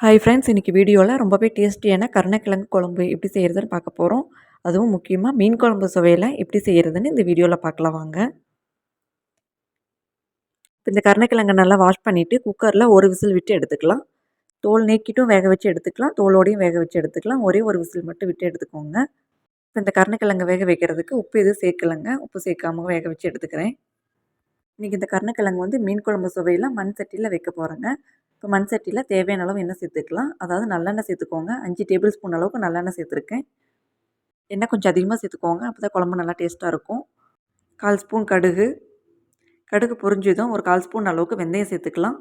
Hi friends இன்றைக்கி வீடியோவில் ரொம்பவே டேஸ்டியான கருணக்கிழங்கு குழம்பு எப்படி செய்கிறதுன்னு பார்க்க போகிறோம் அதுவும் முக்கியமாக மீன் குழம்பு சுவையில் எப்படி செய்கிறதுன்னு இந்த வீடியோவில் பார்க்கலாம் வாங்க. இந்த கருணக்கிழங்கை நல்லா வாஷ் பண்ணிவிட்டு குக்கரில் ஒரு விசில் விட்டு எடுத்துக்கலாம். தோல் நீக்கிட்டும் வேக வச்சு எடுத்துக்கலாம். தோலோடையும் வேக வச்சு எடுத்துக்கலாம். ஒரே ஒரு விசில் மட்டும் விட்டு எடுத்துக்கோங்க. இப்போ இந்த கருணக்கிழங்கு வேக வைக்கிறதுக்கு உப்பு எதுவும் சேர்க்கலைங்க. உப்பு சேர்க்காம வேக வச்சு எடுத்துக்கிறேன். இன்றைக்கி இந்த கருணக்கிழங்கு வந்து மீன் குழம்பு சுவையில் மண் சட்டியில் வைக்க போகிறேங்க இப்போ மண் சட்டியில் தேவையான அளவு எண்ணெய் சேர்த்துக்கலாம். அதாவது நல்லெண்ணெய் சேர்த்துக்கோங்க. அஞ்சு டேபிள் ஸ்பூன் அளவுக்கு நல்லெண்ணெய் சேர்த்துருக்கேன். எண்ணெய் கொஞ்சம் அதிகமாக சேர்த்துக்கோங்க. அப்போ தான் குழம்பு நல்லா டேஸ்ட்டாக இருக்கும். கால் ஸ்பூன் கடுகு. கடுகு பொரிஞ்சதும் ஒரு கால் ஸ்பூன் அளவுக்கு வெந்தயம் சேர்த்துக்கலாம்.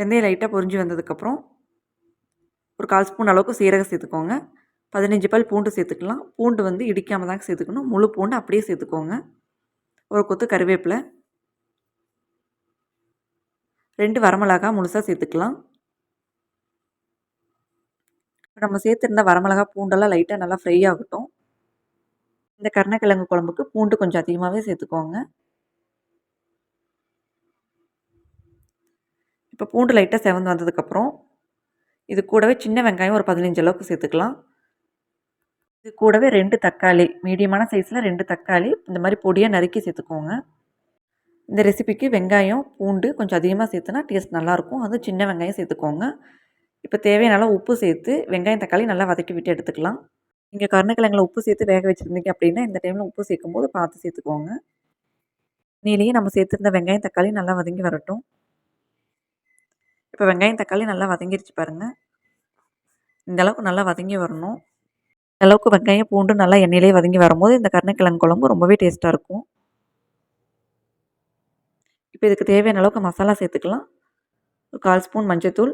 வெந்தயம் லைட்டாக பொரிஞ்சு வந்ததுக்கப்புறம் ஒரு கால் ஸ்பூன் அளவுக்கு சீரகம் சேர்த்துக்கோங்க. பதினஞ்சு பால் பூண்டு சேர்த்துக்கலாம். பூண்டு வந்து இடிக்காமல் தாங்க சேர்த்துக்கணும். முழு பூண்டு அப்படியே சேர்த்துக்கோங்க. ஒரு கொத்து கருவேப்பிலை. ரெண்டு வரமிளகா முழுசாக சேர்த்துக்கலாம். நம்ம சேர்த்துருந்த வரமிளகா பூண்டெல்லாம் லைட்டாக நல்லா ஃப்ரை ஆகட்டும். இந்த கருணக்கிழங்கு குழம்புக்கு பூண்டு கொஞ்சம் அதிகமாகவே சேர்த்துக்கோங்க. இப்போ பூண்டு லைட்டாக செவந்து வந்ததுக்கப்புறம் இது கூடவே சின்ன வெங்காயம் ஒரு பதினஞ்சு அளவுக்கு சேர்த்துக்கலாம். இது கூடவே ரெண்டு தக்காளி மீடியமான சைஸில் ரெண்டு தக்காளி இந்த மாதிரி பொடியாக நறுக்கி சேர்த்துக்கோங்க. இந்த ரெசிபிக்கு வெங்காயம் பூண்டு கொஞ்சம் அதிகமாக சேர்த்துனா டேஸ்ட் நல்லாயிருக்கும். அது சின்ன வெங்காயம் சேர்த்துக்கோங்க. இப்போ தேவையான உப்பு சேர்த்து வெங்காயம் தக்காளி நல்லா வதக்கி விட்டு எடுத்துக்கலாம். நீங்கள் கருணக்கிழங்கில் உப்பு சேர்த்து வேக வச்சுருந்தீங்க அப்படின்னா இந்த டைமில் உப்பு சேர்க்கும்போது பார்த்து சேர்த்துக்கோங்க. நீலேயே நம்ம சேர்த்துருந்த வெங்காயம் தக்காளி நல்லா வதங்கி வரட்டும். இப்போ வெங்காயம் தக்காளி நல்லா வதங்கிருச்சு பாருங்கள் இந்த அளவுக்கு நல்லா வதங்கி வரணும். இந்த அளவுக்கு வெங்காயம் பூண்டு நல்லா எண்ணெயிலே வதங்கி வரும்போது இந்த கருணக்கிழங்கு குழம்பு ரொம்பவே டேஸ்ட்டாக இருக்கும். இப்போ இதுக்கு தேவையான அளவுக்கு மசாலா சேர்த்துக்கலாம். ஒரு கால் ஸ்பூன் மஞ்சத்தூள்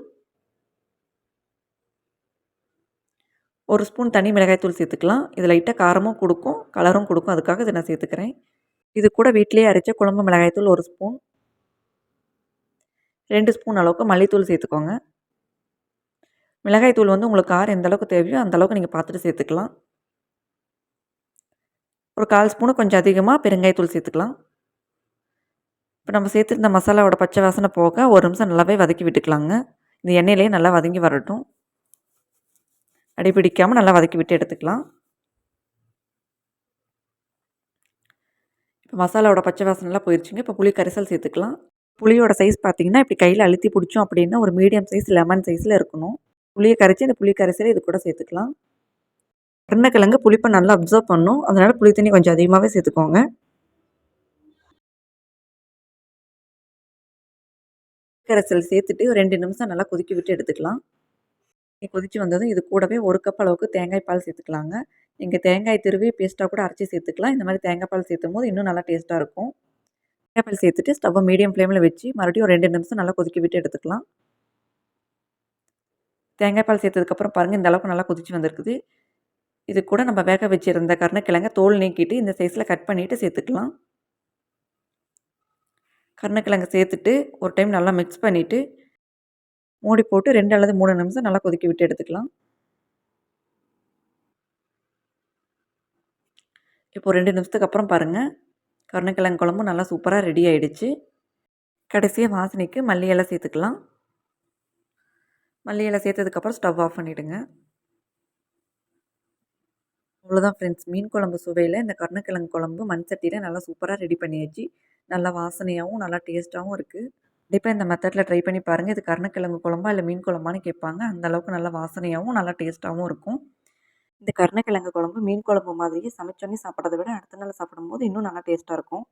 ஒரு ஸ்பூன் தனி மிளகாய்த்தூள் சேர்த்துக்கலாம். இது லைட்டாக காரமும் கொடுக்கும் கலரும் கொடுக்கும். அதுக்காக இதை நான் சேர்த்துக்கிறேன். இது கூட வீட்டிலேயே அரைச்ச குழம்பு மிளகாய்த்தூள் ஒரு ஸ்பூன். ரெண்டு ஸ்பூன் அளவுக்கு மல்லித்தூள் சேர்த்துக்கோங்க. மிளகாய்த்தூள் வந்து உங்களுக்கு காரம் எந்த அளவுக்கு தேவையோ அந்த அளவுக்கு நீங்கள் பார்த்துட்டு சேர்த்துக்கலாம். ஒரு கால் ஸ்பூனு கொஞ்சம் அதிகமாக பெருங்காயத்தூள் சேர்த்துக்கலாம். இப்போ நம்ம சேர்த்துருந்த மசாலாவோட பச்சை வாசனை போக ஒரு நிமிஷம் நல்லாவே வதக்கி விட்டுக்கலாங்க. இந்த எண்ணெயிலேயே நல்லா வதங்கி வரட்டும். அடிப்பிடிக்காமல் நல்லா வதக்கி விட்டு எடுத்துக்கலாம். இப்போ மசாலாவோட பச்சை வாசனைலாம் போயிடுச்சுங்க இப்போ புளி கரைசல் சேர்த்துக்கலாம். புளியோட சைஸ் பார்த்தீங்கன்னா இப்படி கையில் அழுத்தி பிடிச்சோம் அப்படின்னா ஒரு மீடியம் சைஸ் லெமன் சைஸில் இருக்கணும். புளியை கரைச்சி இந்த புளி கரைசலை இது கூட சேர்த்துக்கலாம். உருளைக்கிழங்கு புளிப்பை நல்லா அப்சர்வ் பண்ணும். அதனால் புளி தண்ணி கொஞ்சம் அதிகமாகவே சேர்த்துக்கோங்க. கரைசல் சேர்த்துட்டு ஒரு ரெண்டு நிமிஷம் நல்லா கொதிக்க விட்டு எடுத்துக்கலாம். கொதித்து வந்ததும் இது கூடவே ஒரு கப் அளவுக்கு தேங்காய் பால் சேர்த்துக்கலாங்க. நீங்கள் தேங்காய் திருவி பேஸ்ட்டாக கூட அரைச்சி சேர்த்துக்கலாம். இந்த மாதிரி தேங்காய் பால் சேர்த்தும் போது இன்னும் நல்லா டேஸ்ட்டாக இருக்கும். தேங்காய் பால் சேர்த்துட்டு ஸ்டவ்வை மீடியம் ஃப்ளேமில் வச்சு மறுபடியும் ஒரு ரெண்டு நிமிஷம் நல்லா கொதிக்க விட்டு எடுத்துக்கலாம். தேங்காய் பால் சேர்த்ததுக்கப்புறம் பாருங்கள் இந்த அளவுக்கு நல்லா கொதிச்சு வந்திருக்குது. இது கூட நம்ம வேக வச்சுருந்த கருணக்கிழங்க தோல் நீக்கிட்டு இந்த சைஸில் கட் பண்ணிவிட்டு சேர்த்துக்கலாம். கருணக்கிழங்கு சேர்த்துட்டு ஒரு டைம் நல்லா மிக்ஸ் பண்ணிவிட்டு மூடி போட்டு ரெண்டு அல்லது மூணு நிமிஷம் நல்லா கொதிக்க விட்டு எடுத்துக்கலாம். இப்போ ரெண்டு நிமிஷத்துக்கு அப்புறம் பாருங்கள் கருணக்கிழங்கு குழம்பு நல்லா சூப்பராக ரெடி ஆகிடுச்சு கடைசியாக வாசனைக்கு மல்லி இலை சேர்த்துக்கலாம். மல்லி இலை சேர்த்ததுக்கப்புறம் ஸ்டவ் ஆஃப் பண்ணிவிடுங்க அவ்வளோதான் ஃப்ரெண்ட்ஸ் மீன் குழம்பு சுவையில் இந்த கருணக்கிழங்கு குழம்பு மண் சட்டியில் நல்லா சூப்பராக ரெடி பண்ணியாச்சு நல்லா வாசனையாகவும் நல்லா டேஸ்ட்டாகவும் இருக்குது கண்டிப்பாக இந்த மெத்தடில் ட்ரை பண்ணி பாருங்கள் இது கருணக்கிழங்கு குழம்பா இல்லை மீன் குழம்பான்னு கேட்பாங்க. அந்த அளவுக்கு நல்லா வாசனையாகவும் நல்லா டேஸ்ட்டாகவும் இருக்கும். இந்த கருணக்கிழங்கு குழம்பு மீன் குழம்பு மாதிரியே சமைச்சோன்னே சாப்பிட்றத விட அடுத்த நாள் சாப்பிடும்போது இன்னும் நல்லா டேஸ்ட்டாக இருக்கும்.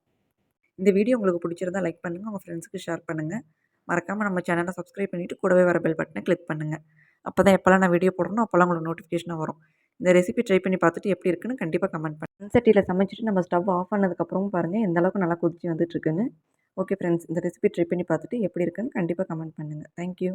இந்த வீடியோ உங்களுக்கு பிடிச்சிருந்தா லைக் பண்ணுங்கள் உங்கள் ஃப்ரெண்ட்ஸுக்கு ஷேர் பண்ணுங்கள் மறக்காமல் நம்ம சேனலை சப்ஸ்கிரைப் பண்ணிவிட்டு கூடவே வர பெல் பட்டனை கிளிக் பண்ணுங்கள் அப்போ தான் எப்போல்லாம் நான் வீடியோ போடணும் அப்போல்லாம் உங்களுக்கு நோட்டிஃபிகேஷனாக வரும். இந்த ரெசிபி ட்ரை பண்ணி பார்த்துட்டு எப்படி இருக்குன்னு கண்டிப்பாக கமெண்ட் பண்ணுங்கள் சட்டியில் சமைச்சிட்டு நம்ம ஸ்டவ் ஆஃப் பண்ணதுக்கப்புறம் பாருங்கள் எந்த அளவுக்கு நல்லா கொதிச்சு வந்துட்டுருக்குன்னு ஓகே ஃப்ரெண்ட்ஸ் இந்த ரெசிபி ட்ரை பண்ணி பார்த்துட்டு எப்படி இருக்குன்னு கண்டிப்பாக கமெண்ட் பண்ணுங்கள் தேங்க்யூ